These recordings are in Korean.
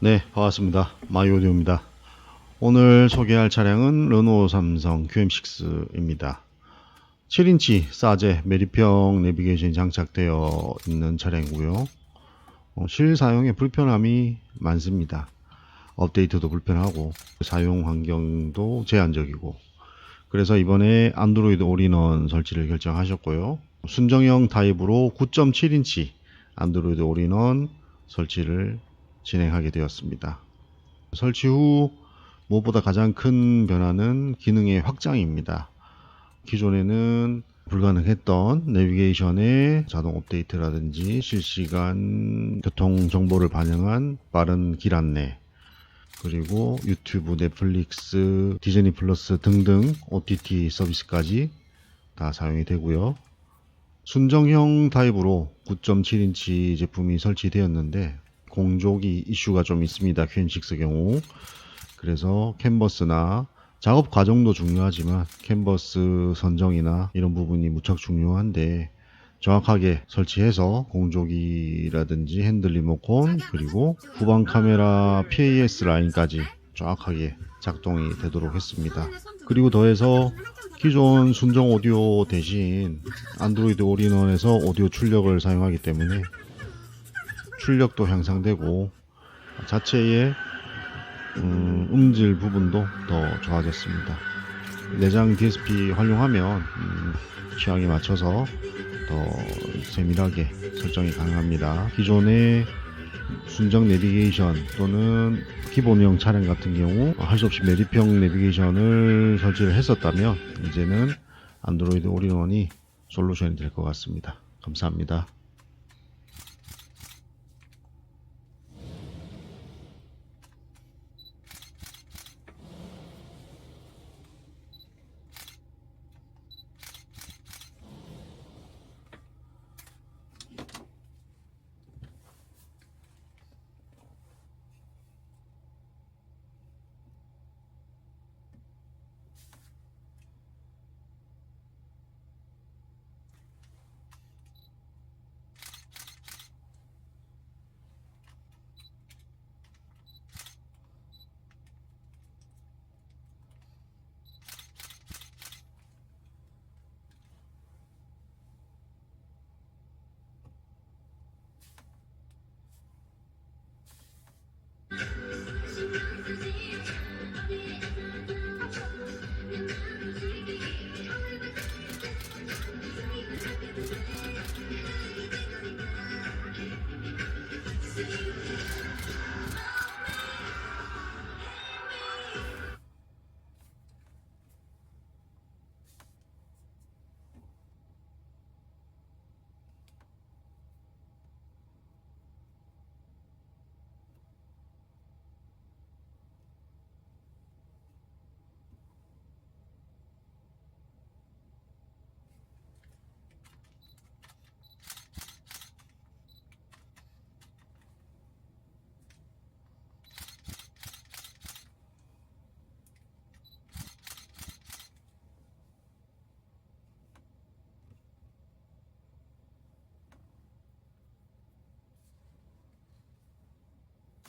네, 반갑습니다. 마이오디오입니다. 오늘 소개할 차량은 르노 삼성 QM6입니다. 7인치 사제 메리평 내비게이션이 장착되어 있는 차량이고요. 어, 실사용에 불편함이 많습니다. 업데이트도 불편하고 사용 환경도 제한적이고 그래서 이번에 안드로이드 올인원 설치를 결정하셨고요. 순정형 타입으로 9.7인치 안드로이드 올인원 설치를 진행하게 되었습니다. 설치 후 무엇보다 가장 큰 변화는 기능의 확장입니다. 기존에는 불가능했던 내비게이션의 자동 업데이트라든지 실시간 교통 정보를 반영한 빠른 길 안내 그리고 유튜브, 넷플릭스, 디즈니 플러스 등등 OTT 서비스까지 다 사용이 되고요. 순정형 타입으로 9.7인치 제품이 설치되었는데 공조기 이슈가 좀 있습니다. QN6 경우. 그래서 캔버스나 작업 과정도 중요하지만 캔버스 선정이나 이런 부분이 무척 중요한데 정확하게 설치해서 공조기라든지 핸들 리모컨 그리고 후방 카메라 PAS 라인까지 정확하게 작동이 되도록 했습니다. 그리고 더해서 기존 순정 오디오 대신 안드로이드 올인원에서 오디오 출력을 사용하기 때문에 출력도 향상되고 자체의 음, 음질 부분도 더 좋아졌습니다. 내장 DSP 활용하면 음, 취향에 맞춰서 더 세밀하게 설정이 가능합니다. 기존의 순정 내비게이션 또는 기본형 차량 같은 경우 할 수 없이 메리평 내비게이션을 설치를 했었다면 이제는 안드로이드 올인원이 솔루션이 될 것 같습니다. 감사합니다.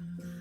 을